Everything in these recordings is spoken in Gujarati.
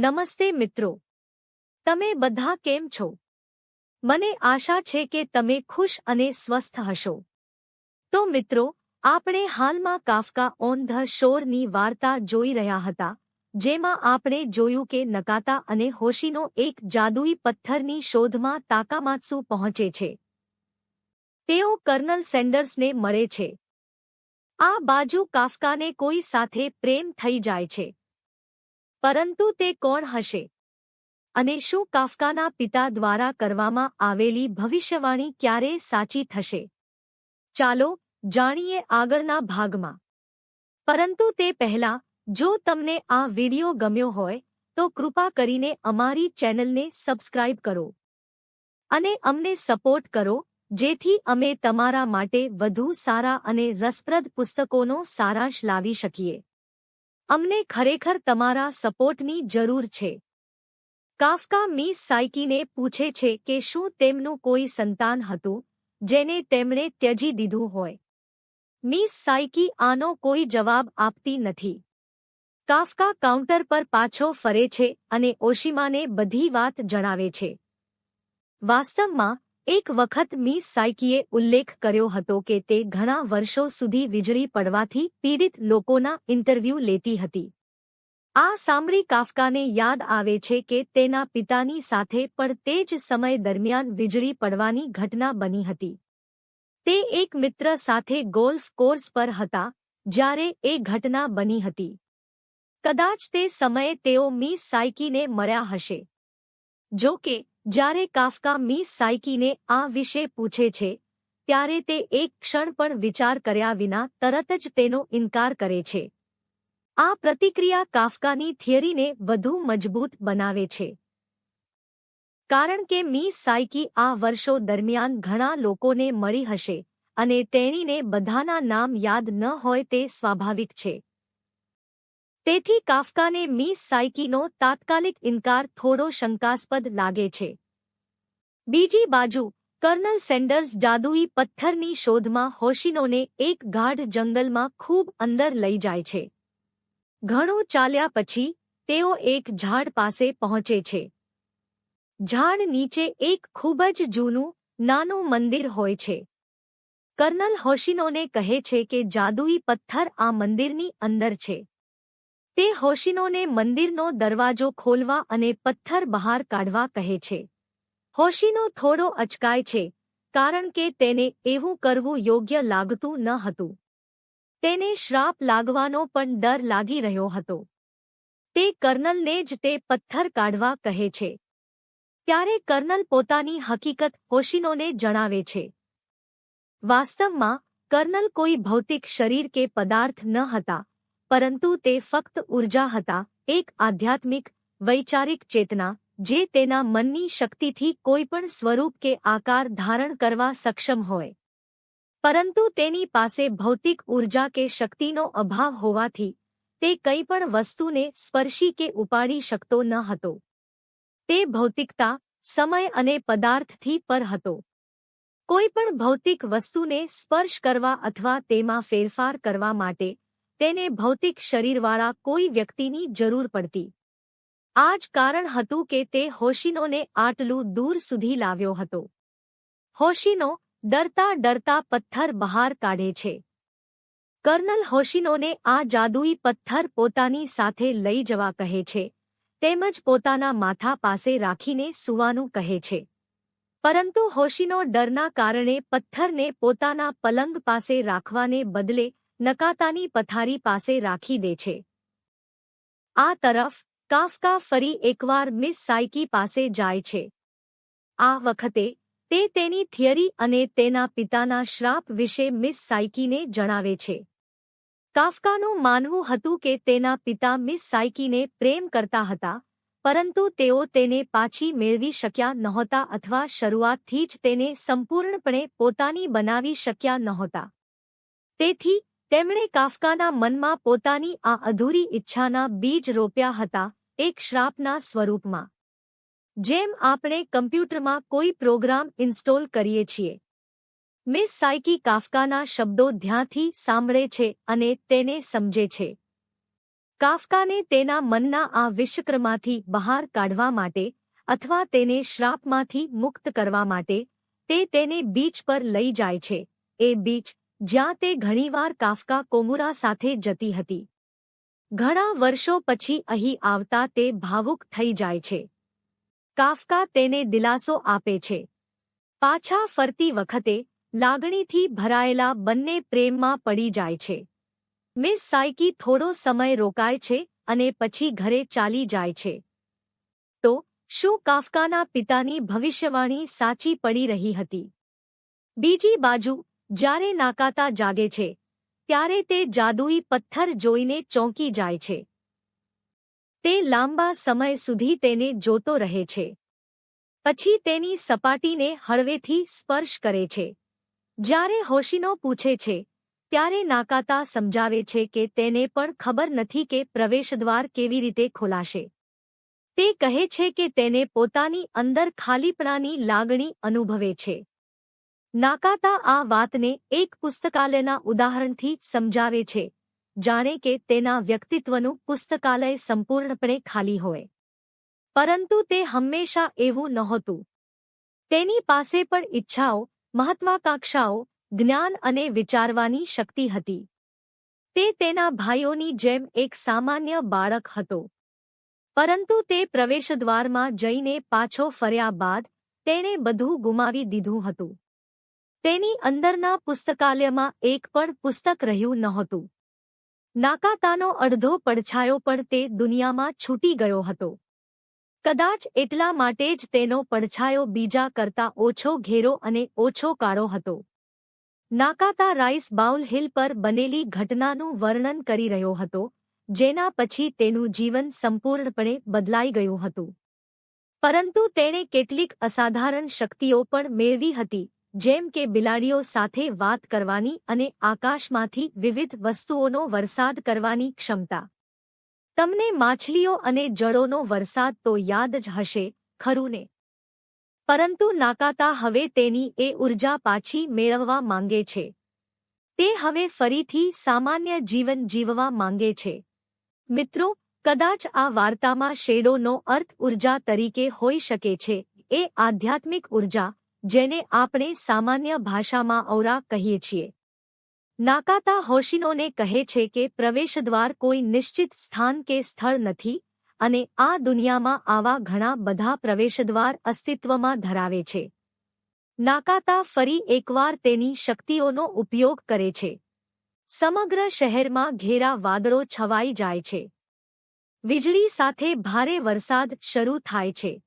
નમસ્તે મિત્રો. તમે બધા કેમ છો? મને આશા છે કે તમે ખુશ અને સ્વસ્થ હશો. તો મિત્રો, આપણે હાલમાં કાફકા ઓન ધ શોરની વાર્તા જોઈ રહ્યા હતા, જેમાં આપણે જોયું કે નકાતા અને હોશીનો એક જાદુઈ પથ્થરની શોધમાં તાકામાત્સુ પહોંચે છે. તેઓ કર્નલ સેન્ડર્સને મળે છે. આ બાજુ કાફકાને કોઈ સાથે પ્રેમ થઈ જાય છે. પરંતુ તે કોણ હશે? અને શું કાફકાના પિતા દ્વારા કરવામાં આવેલી ભવિષ્યવાણી ક્યારે સાચી થશે? ચાલો જાણીએ આગળના ભાગમાં. પરંતુ તે પહેલા, જો તમને આ વિડિયો ગમ્યો હોય, તો કૃપા કરીને અમારી ચેનલને સબસ્ક્રાઇબ કરો. અને અમને સપોર્ટ કરો, જેથી અમે તમારા માટે વધુ સારા અને રસપ્રદ પુસ્તકોનો સારાંશ લાવી શકીએ. અમને ખરેખર તમારા સપોર્ટની જરૂર છે. કાફકા મિસ સાઇકીને પૂછે છે કે શું તેમનું કોઈ સંતાન હતું, જેને તેમણે ત્યજી દીધું હોય. મિસ સાઇકી આનો કોઈ જવાબ આપતી નથી. કાફકા કાઉન્ટર પર પાછો ફરે છે અને ઓશિમાને બધી વાત જણાવે છે. વાસ્તવમાં એક વખત મિસ સાઇકીએ ઉલ્લેખ કર્યો હતો કે તે ઘણા વર્ષો સુધી વીજળી પડવાથી પીડિત લોકોના ઇન્ટરવ્યૂ લેતી હતી. આ સાંભળી કાફકાને યાદ આવે છે કે તેના પિતાની સાથે પણ તે જ સમય દરમિયાન વીજળી પડવાની ઘટના બની હતી. તે એક મિત્ર સાથે ગોલ્ફ કોર્સ પર હતા, જ્યારે એ ઘટના બની હતી. કદાચ તે સમયે તેઓ મિસ સાઇકીને મળ્યા હશે. જો કે જ્યારે કાફકા મીસ સાઇકીને આ વિશે પૂછે છે, ત્યારે તે એક ક્ષણ પણ વિચાર કર્યા વિના તરત જ તેનો ઇનકાર કરે છે. આ પ્રતિક્રિયા કાફકાની થિયરીને વધુ મજબૂત બનાવે છે. કારણ કે મી સાઇકી આ વર્ષો દરમિયાન ઘણા લોકોને મળી હશે અને તેણીને બધાના નામ યાદ ન હોય તે સ્વાભાવિક છે. તેથી કાફકાને મીસ સાઇકીનો તાત્કાલિક ઇનકાર થોડો શંકાસ્પદ લાગે છે. બીજી બાજુ, કર્નલ સેન્ડર્સ જાદુઈ પથ્થરની શોધમાં હોશિનોને એક ગાઢ જંગલમાં ખૂબ અંદર લઈ જાય છે. ઘણું ચાલ્યા પછી, તેઓ એક ઝાડ પાસે પહોંચે છે. ઝાડ નીચે એક ખૂબ જ જૂનું, નાનું મંદિર હોય છે. કર્નલ હોશિનોને કહે છે કે જાદુઈ પથ્થર આ મંદિરની અંદર છે. તે હોશિનોને મંદિરનો દરવાજો ખોલવા અને પથ્થર બહાર કાઢવા કહે છે. હોશિનો થોડો અચકાય છે, કારણ કે તેને એવું કરવું યોગ્ય લાગતું ન હતું. તેને શ્રાપ લાગવાનો પણ ડર લાગી રહ્યો હતો. તે કર્નલને જ તે પથ્થર કાઢવા કહે છે. ત્યારે કર્નલ પોતાની હકીકત હોશિનોને જણાવે છે. વાસ્તવમાં કર્નલ કોઈ ભૌતિક શરીર કે પદાર્થ ન હતા પરંતુ તે ફક્ત ઊર્જા હતા, એક આધ્યાત્મિક, વૈચારિક ચેતના, જે તેના મનની શક્તિથી કોઈપણ સ્વરૂપ કે આકાર ધારણ કરવા સક્ષમ હોય. પરંતુ તેની પાસે ભૌતિક ઊર્જા કે શક્તિનો અભાવ હોવાથી, તે કંઈ પણ વસ્તુને સ્પર્શી કે ઉપાડી શકતો ન હતો. તે ભૌતિકતા, સમય અને પદાર્થથી પર હતો. કોઈપણ ભૌતિક વસ્તુને સ્પર્શ કરવા અથવા તેમાં ફેરફાર કરવા માટે તેને ભૌતિક શરીરવાળા કોઈ વ્યક્તિની જરૂર પડતી. આ જ કારણ હતું કે તે હોશીનોને આટલું દૂર સુધી લાવ્યો હતો. હોશીનો ડરતા ડરતા પથ્થર બહાર કાઢે છે. કર્નલ હોશીનોને આ જાદુઈ પથ્થર પોતાની સાથે લઈ જવા કહે છે, તેમજ પોતાના માથા પાસે રાખીને સૂવાનું કહે છે. પરંતુ હોશીનો ડરના કારણે પથ્થરને પોતાના પલંગ પાસે રાખવાને બદલે નકાતાની પથારી પાસે રાખી દે છે. આ તરફ, કાફકા ફરી એકવાર મિસ સાઇકી પાસે જાય છે. આ વખતે, તે તેની થિયરી અને તેના પિતાના શ્રાપ વિશે મિસ સાઇકીને જણાવે છે. કાફકાનું માનવું હતું કે તેના પિતા મિસ સાઇકીને પ્રેમ કરતા હતા, પરંતુ તેઓ તેને પાછી મેળવી શક્યા નહોતા અથવા શરૂઆતથી જ તેને સંપૂર્ણપણે પોતાની બનાવી શક્યા નહોતા. તેથી તેમણે કાફકાના મનમાં પોતાની આ અધૂરી ઈચ્છાના બીજ રોપ્યા હતા એક શ્રાપના સ્વરૂપમાં. જેમ આપણે કમ્પ્યુટરમાં કોઈ પ્રોગ્રામ ઇન્સ્ટોલ કરીએ છીએ. મિસ સાઇકી કાફકાના શબ્દો ધ્યાનથી સાંભળે છે અને તેને સમજે છે. કાફકાને તેના મનના આ વિશ્વક્રમાંથી બહાર કાઢવા માટે અથવા તેને શ્રાપમાંથી મુક્ત કરવા માટે તે તેને બીચ પર લઈ જાય છે. એ બીચ જ્યાં તે ઘણીવાર કાફકા કોમુરા સાથે જતી હતી. ઘણા વર્ષો પછી અહીં આવતા તે ભાવુક થઈ જાય છે. કાફકા તેને દિલાસો આપે છે. પાછા ફરતી વખતે લાગણીથી ભરાયેલા બંને પ્રેમમાં પડી જાય છે. મિસ સાયકી થોડો સમય રોકાય છે અને પછી ઘરે ચાલી જાય છે. તો શું કાફકાના પિતાની ભવિષ્યવાણી સાચી પડી રહી હતી? બીજી બાજુ જ્યારે નાકાતા જાગે છે, ત્યારે તે જાદુઈ પથ્થર જોઈને ચોંકી જાય છે. તે લાંબા સમય સુધી તેને જોતો રહે છે. પછી તેની સપાટીને હળવેથી સ્પર્શ કરે છે. જ્યારે હોશીનો પૂછે છે, ત્યારે નાકાતા સમજાવે છે કે તેને પણ ખબર નથી કે પ્રવેશદ્વાર કેવી રીતે ખોલાશે. તે કહે છે કે તેને પોતાની અંદર ખાલીપણાની લાગણી અનુભવે છે. નાકાતા આ વાતને એક પુસ્તકાલયના ઉદાહરણથી સમજાવે છે. જાણે કે તેના વ્યક્તિત્વનું પુસ્તકાલય સંપૂર્ણપણે ખાલી હોય. પરંતુ તે હંમેશા એવું નહોતું. તેની પાસે પણ ઈચ્છાઓ, મહત્વાકાંક્ષાઓ, જ્ઞાન અને વિચારવાની શક્તિ હતી. તે તેના ભાઈઓની જેમ એક સામાન્ય બાળક હતો. પરંતુ તે પ્રવેશદ્વારમાં જઈને પાછો ફર્યા બાદ તેણે બધું ગુમાવી દીધું હતું. તેની અંદરના પુસ્તકાલયમાં એક પણ પુસ્તક રહ્યું નહોતું. નાકાતાનો અડધો પડછાયો પણ તે દુનિયામાં છૂટી ગયો હતો. કદાચ એટલા માટે જ તેનો પડછાયો બીજા કરતા ઓછો ઘેરો અને ઓછો કાળો હતો. નાકાતા રાઈસ બાઉલ હિલ પર બનેલી ઘટનાનું વર્ણન કરી રહ્યો હતો, જેના પછી તેનું જીવન સંપૂર્ણપણે બદલાઈ ગયું હતું. પરંતુ તેણે કેટલીક અસાધારણ શક્તિઓ પણ મેળવી હતી. જેમ કે બિલાડીઓ સાથે વાત કરવાની અને આકાશમાંથી વિવિધ વસ્તુઓનો વરસાદ કરવાની ક્ષમતા. તમને માછલીઓ અને જળોનો વરસાદ તો યાદ જ હશે, ખરું ને? પરંતુ નાકાતા હવે તેની એ ઊર્જા પાછી મેળવવા માંગે છે. તે હવે ફરીથી સામાન્ય જીવન જીવવા માંગે છે. મિત્રો, કદાચ આ વાર્તામાં શેડોનો અર્થ ઊર્જા તરીકે હોઈ શકે છે, એ આધ્યાત્મિક ઊર્જા જેને આપણે સામાન્ય ભાષામાં ઔરા કહીએ છીએ. નાકાતા હોશિનોને કહે છે કે પ્રવેશદ્વાર કોઈ નિશ્ચિત સ્થાન કે સ્થળ નથી અને આ દુનિયામાં આવા ઘણા બધા પ્રવેશદ્વાર અસ્તિત્વમાં ધરાવે છે. નાકાતા ફરી એકવાર તેની શક્તિઓનો ઉપયોગ કરે છે. સમગ્ર શહેરમાં ઘેરા વાદળો છવાઈ જાય છે. વીજળી સાથે ભારે વરસાદ શરૂ થાય છે.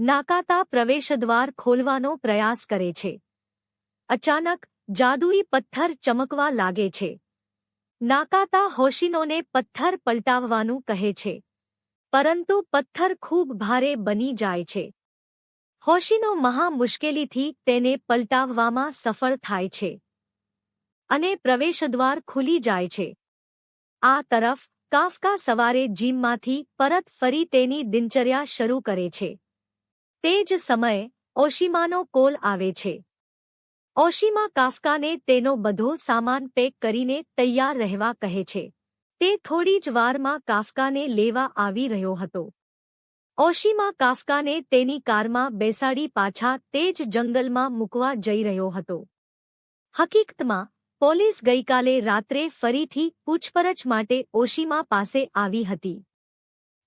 નાકાતા પ્રવેશદ્વાર ખોલવાનો પ્રયાસ કરે છે. અચાનક જાદુઈ પથ્થર ચમકવા લાગે છે. નાકાતા હોશિનોને પથ્થર પલટાવવાનું કહે છે. પરંતુ પથ્થર ખૂબ ભારે બની જાય છે. હોશીનો મહા મુશ્કેલીથી તેને પલટાવવામાં સફળ થાય છે. અને પ્રવેશદ્વાર ખુલી જાય છે. આ તરફ કાફકા સવારે જીમમાંથી પરત ફરી તેની દિનચર્યા શરૂ કરે છે. તે જ સમયે ઓશિમાનો કોલ આવે છે. ઓશિમા કાફકાને તેનો બધો સામાન પેક કરીને તૈયાર રહેવા કહે છે. તે થોડી જ વારમાં કાફકાને લેવા આવી રહ્યો હતો. ઓશિમા કાફકાને તેની કારમાં બેસાડી પાછા તે જ જંગલમાં મૂકવા જઈ રહ્યો હતો. હકીકતમાં, પોલીસ ગઈકાલે રાત્રે ફરીથી પૂછપરછ માટે ઓશિમા પાસે આવી હતી.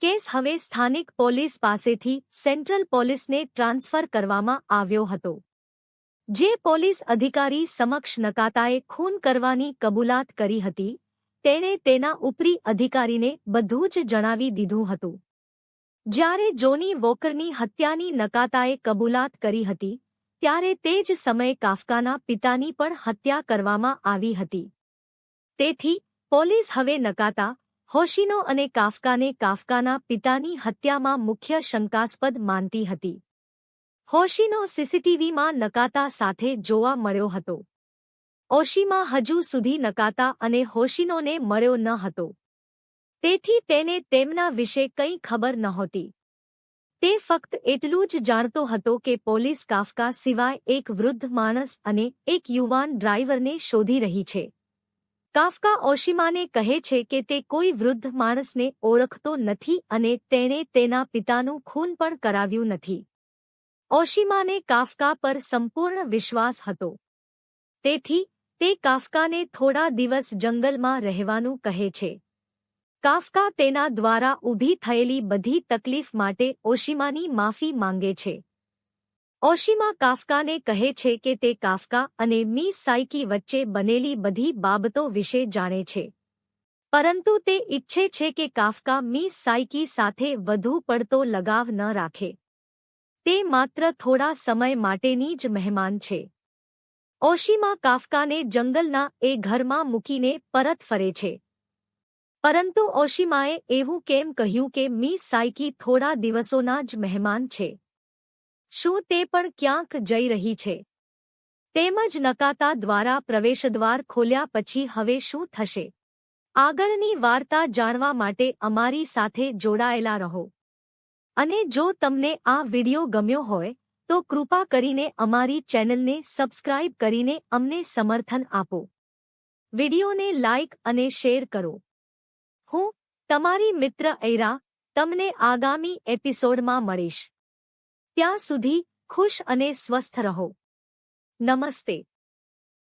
કેસ હવે સ્થાનિક પોલીસ પાસેથી સેન્ટ્રલ પોલીસને ટ્રાન્સફર કરવામાં આવ્યો હતો. જે પોલીસ અધિકારી સમક્ષ નકાતાએ ખૂન કરવાની કબૂલાત કરી હતી, તેણે તેના ઉપરી અધિકારીને બધું જ જણાવી દીધું હતું. જ્યારે જોની વોકરની હત્યાની નકાતાએ કબૂલાત કરી હતી, ત્યારે તે જ સમયે કાફકાના પિતાની પણ હત્યા કરવામાં આવી હતી. તેથી, પોલીસ હવે નકાતા હોશીનો અને કાફકાને કાફકાના પિતાની હત્યામાં મુખ્ય શંકાસ્પદ માનતી હતી. હોશીનો સીસીટીવીમાં નકાતા સાથે જોવા મળ્યો હતો. ઓશીમાં હજુ સુધી નકાતા અને હોશીનોને મળ્યો ન હતો. તેથી તેને તેમના વિશે કંઈ ખબર નહોતી. તે ફક્ત એટલું જ જાણતો હતો કે પોલીસ કાફકા સિવાય એક વૃદ્ધ માણસ અને એક યુવાન ડ્રાઈવરને શોધી રહી છે. કાફકા ઓશિમાને કહે છે કે તે કોઈ વૃદ્ધ માણસને ઓળખતો નથી અને તેણે તેના પિતાનું ખૂન પણ કરાવ્યું નથી. ઓશિમાને કાફકા પર સંપૂર્ણ વિશ્વાસ હતો. તેથી, તે કાફકાને થોડા દિવસ જંગલમાં રહેવાનું કહે છે. કાફકા તેના દ્વારા ઊભી થયેલી બધી તકલીફ માટે ઓશિમાની માફી માંગે છે. ઓશિમા કાફકાને કહે છે કે તે કાફકા અને મી સાઇકી વચ્ચે બનેલી બધી બાબતો વિશે જાણે છે. પરંતુ તે ઈચ્છે છે કે કાફકા મી સાઇકી સાથે વધુ પડતો લગાવ ન રાખે. તે માત્ર થોડા સમય માટેની જ મહેમાન છે. ઓશિમા કાફકાને જંગલના એ ઘરમાં મૂકીને પરત ફરે છે. પરંતુ ઓશિમાએ એવું કેમ કહ્યું કે મી સાઇકી થોડા દિવસોના જ મહેમાન છે? શું તે પણ ક્યાંક જઈ રહી છે? તેમજ નકાતા દ્વારા પ્રવેશદ્વાર ખોલ્યા પછી હવે શું થશે? આગળની વાર્તા જાણવા માટે અમારી સાથે જોડાયેલા રહો. અને જો તમને આ વિડિયો ગમ્યો હોય, તો કૃપા કરીને અમારી ચેનલને સબસ્ક્રાઇબ કરીને અમને સમર્થન આપો. વિડિયોને લાઇક અને શેર કરો. હું, તમારી મિત્ર ઐરા, તમને આગામી એપિસોડમાં મળીશ. ત્યાં સુધી ખુશ અને સ્વસ્થ રહો. નમસ્તે.